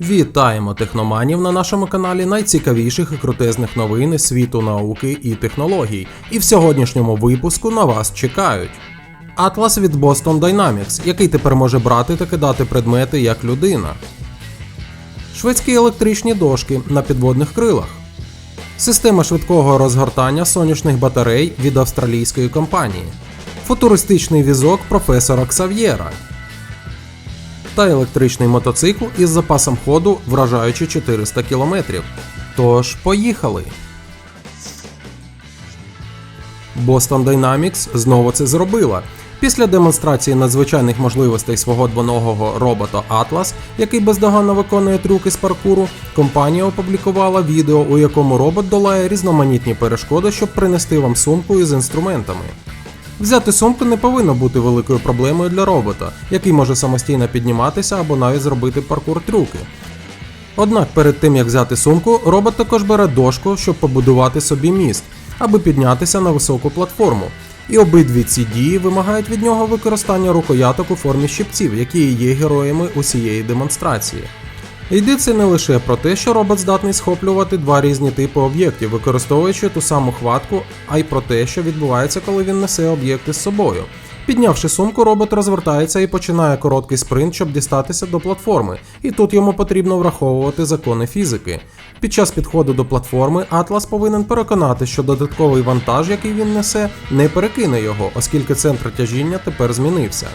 Вітаємо техноманів на нашому каналі найцікавіших і крутезних новин світу науки і технологій. І в сьогоднішньому випуску на вас чекають. Атлас від Boston Dynamics, який тепер може брати та кидати предмети як людина. Шведські електричні дошки на підводних крилах. Система швидкого розгортання сонячних батарей від австралійської компанії. Футуристичний візок професора Ксав'єра та електричний мотоцикл із запасом ходу, вражаючи 400 км. Тож, поїхали! Boston Dynamics знову це зробила. Після демонстрації надзвичайних можливостей свого двоногого робота Atlas, який бездоганно виконує трюки з паркуру, компанія опублікувала відео, у якому робот долає різноманітні перешкоди, щоб принести вам сумку із інструментами. Взяти сумку не повинно бути великою проблемою для робота, який може самостійно підніматися або навіть зробити паркур трюки. Однак перед тим як взяти сумку, робот також бере дошку, щоб побудувати собі міст, аби піднятися на високу платформу. І обидві ці дії вимагають від нього використання рукояток у формі щипців, які є героями усієї демонстрації. Йдеться не лише про те, що робот здатний схоплювати два різні типи об'єктів, використовуючи ту саму хватку, а й про те, що відбувається, коли він несе об'єкти з собою. Піднявши сумку, робот розвертається і починає короткий спринт, щоб дістатися до платформи, і тут йому потрібно враховувати закони фізики. Під час підходу до платформи Атлас повинен переконати, що додатковий вантаж, який він несе, не перекине його, оскільки центр тяжіння тепер змінився.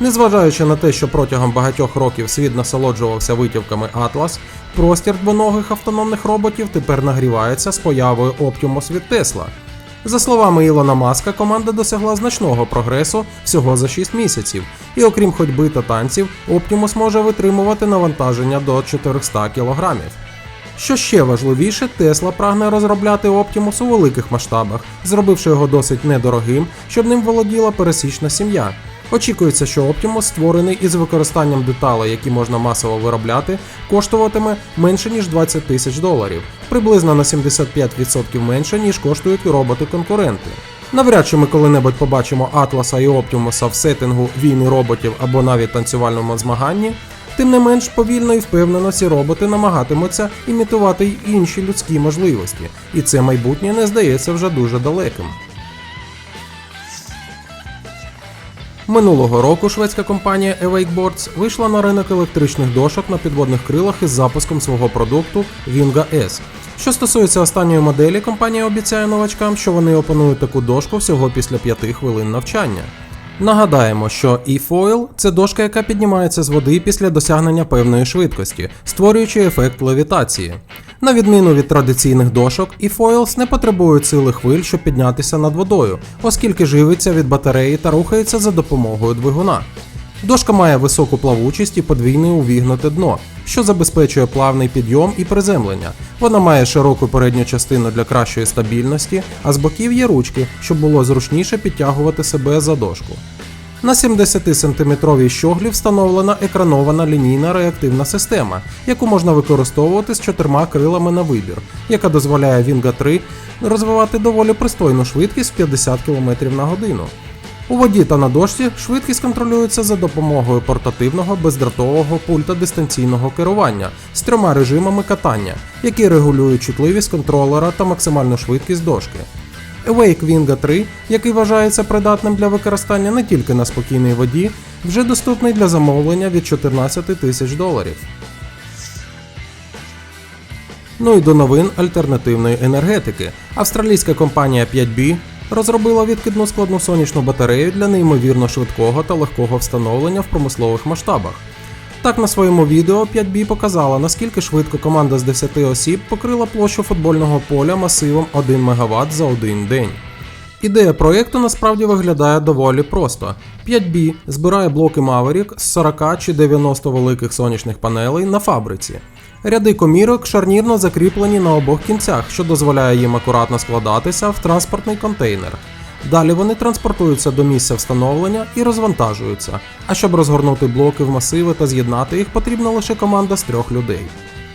Незважаючи на те, що протягом багатьох років світ насолоджувався витівками Atlas, простір двоногих автономних роботів тепер нагрівається з появою Optimus від Tesla. За словами Ілона Маска, команда досягла значного прогресу всього за 6 місяців, і окрім ходьби та танців, Optimus може витримувати навантаження до 400 кг. Що ще важливіше, Тесла прагне розробляти Optimus у великих масштабах, зробивши його досить недорогим, щоб ним володіла пересічна сім'я. Очікується, що Optimus, створений із використанням деталей, які можна масово виробляти, коштуватиме менше ніж 20 тисяч доларів, приблизно на 75% менше, ніж коштують роботи-конкуренти. Навряд чи ми коли-небудь побачимо Атласа і Оптимуса в сеттингу війни роботів або навіть танцювальному змаганні. Тим не менш повільно і впевнено ці роботи намагатимуться імітувати й інші людські можливості, і це майбутнє не здається вже дуже далеким. Минулого року шведська компанія Awakeboards вийшла на ринок електричних дошок на підводних крилах із запуском свого продукту Vinga S. Що стосується останньої моделі, компанія обіцяє новачкам, що вони опанують таку дошку всього після 5 хвилин навчання. Нагадаємо, що e-foil – це дошка, яка піднімається з води після досягнення певної швидкості, створюючи ефект левітації. На відміну від традиційних дошок, e-foils не потребують сили хвиль, щоб піднятися над водою, оскільки живиться від батареї та рухається за допомогою двигуна. Дошка має високу плавучість і подвійне увігнуте дно, що забезпечує плавний підйом і приземлення. Вона має широку передню частину для кращої стабільності, а з боків є ручки, щоб було зручніше підтягувати себе за дошку. На 70-сантиметровій щоглі встановлена екранована лінійна реактивна система, яку можна використовувати з чотирма крилами на вибір, яка дозволяє Vinga 3 розвивати доволі пристойну швидкість 50 км на годину. У воді та на дошці швидкість контролюється за допомогою портативного бездротового пульта дистанційного керування з трьома режимами катання, які регулюють чутливість контролера та максимальну швидкість дошки. Awake Vinga 3, який вважається придатним для використання не тільки на спокійній воді, вже доступний для замовлення від 14 тисяч доларів. Ну і до новин альтернативної енергетики. Австралійська компанія 5B розробила відкидну складну сонячну батарею для неймовірно швидкого та легкого встановлення в промислових масштабах. Так на своєму відео 5B показала, наскільки швидко команда з 10 осіб покрила площу футбольного поля масивом 1 МВт за один день. Ідея проєкту насправді виглядає доволі просто. 5B збирає блоки Maverick з 40 чи 90 великих сонячних панелей на фабриці. Ряди комірок шарнірно закріплені на обох кінцях, що дозволяє їм акуратно складатися в транспортний контейнер. Далі вони транспортуються до місця встановлення і розвантажуються. А щоб розгорнути блоки в масиви та з'єднати їх, потрібна лише команда з трьох людей.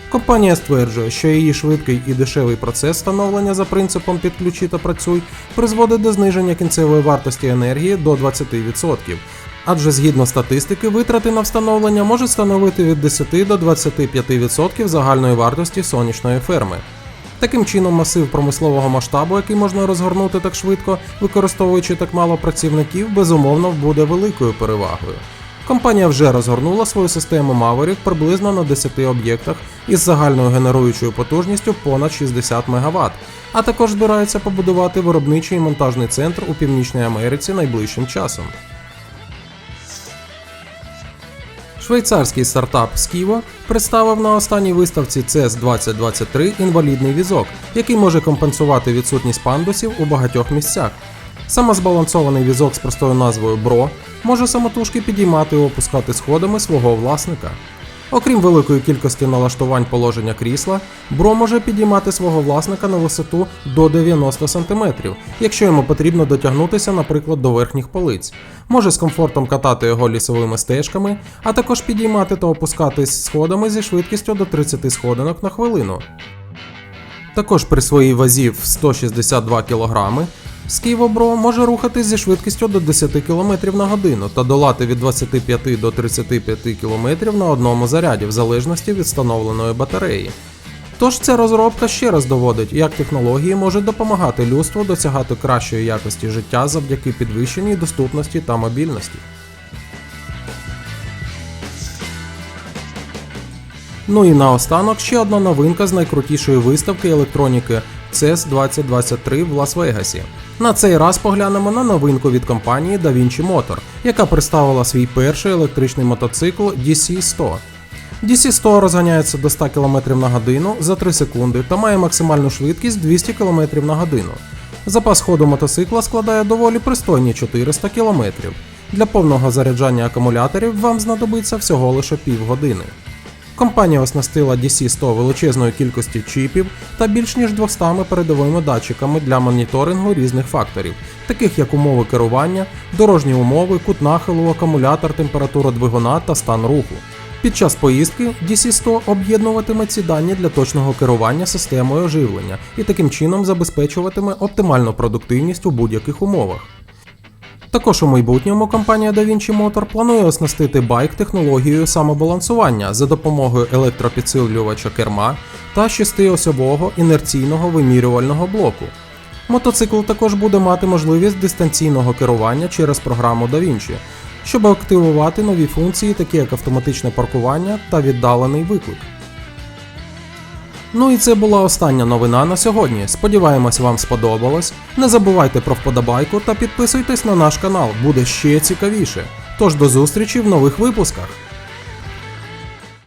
Компанія стверджує, що її швидкий і дешевий процес встановлення за принципом підключи та працюй призводить до зниження кінцевої вартості енергії до 20%. Адже згідно статистики, витрати на встановлення можуть становити від 10 до 25% загальної вартості сонячної ферми. Таким чином, масив промислового масштабу, який можна розгорнути так швидко, використовуючи так мало працівників, безумовно буде великою перевагою. Компанія вже розгорнула свою систему маверів приблизно на 10 об'єктах із загальною генеруючою потужністю понад 60 МВт, а також збирається побудувати виробничий і монтажний центр у Північній Америці найближчим часом. Швейцарський стартап Skivo представив на останній виставці CES 2023 інвалідний візок, який може компенсувати відсутність пандусів у багатьох місцях. Самозбалансований візок з простою назвою Bro може самотужки підіймати і опускати сходами свого власника. Окрім великої кількості налаштувань положення крісла, Бро може підіймати свого власника на висоту до 90 см, якщо йому потрібно дотягнутися, наприклад, до верхніх полиць. Може з комфортом катати його лісовими стежками, а також підіймати та опускатись сходами зі швидкістю до 30 сходинок на хвилину. Також при своїй вазі в 162 кг Сківобро може рухатись зі швидкістю до 10 км на годину та долати від 25 до 35 км на одному заряді в залежності від встановленої батареї. Тож ця розробка ще раз доводить, як технології можуть допомагати людству досягати кращої якості життя завдяки підвищеній доступності та мобільності. Ну і наостанок ще одна новинка з найкрутішої виставки електроніки CES 2023 в Лас-Вегасі. На цей раз поглянемо на новинку від компанії DaVinci Motor, яка представила свій перший електричний мотоцикл DC-100. DC-100 розганяється до 100 км на годину за 3 секунди та має максимальну швидкість 200 км на годину. Запас ходу мотоцикла складає доволі пристойні 400 км. Для повного заряджання акумуляторів вам знадобиться всього лише півгодини. Компанія оснастила DC100 величезною кількістю чіпів та більш ніж 200 передовими датчиками для моніторингу різних факторів, таких як умови керування, дорожні умови, кут нахилу, акумулятор, температура двигуна та стан руху. Під час поїздки DC100 об'єднуватиме ці дані для точного керування системою оживлення і таким чином забезпечуватиме оптимальну продуктивність у будь-яких умовах. Також у майбутньому компанія DaVinci Motor планує оснастити байк технологією самобалансування за допомогою електропідсилювача керма та шестиосьового інерційного вимірювального блоку. Мотоцикл також буде мати можливість дистанційного керування через програму DaVinci, щоб активувати нові функції, такі як автоматичне паркування та віддалений виклик. Ну і це була остання новина на сьогодні. Сподіваємось, вам сподобалось. Не забувайте про вподобайку та підписуйтесь на наш канал, буде ще цікавіше. Тож до зустрічі в нових випусках.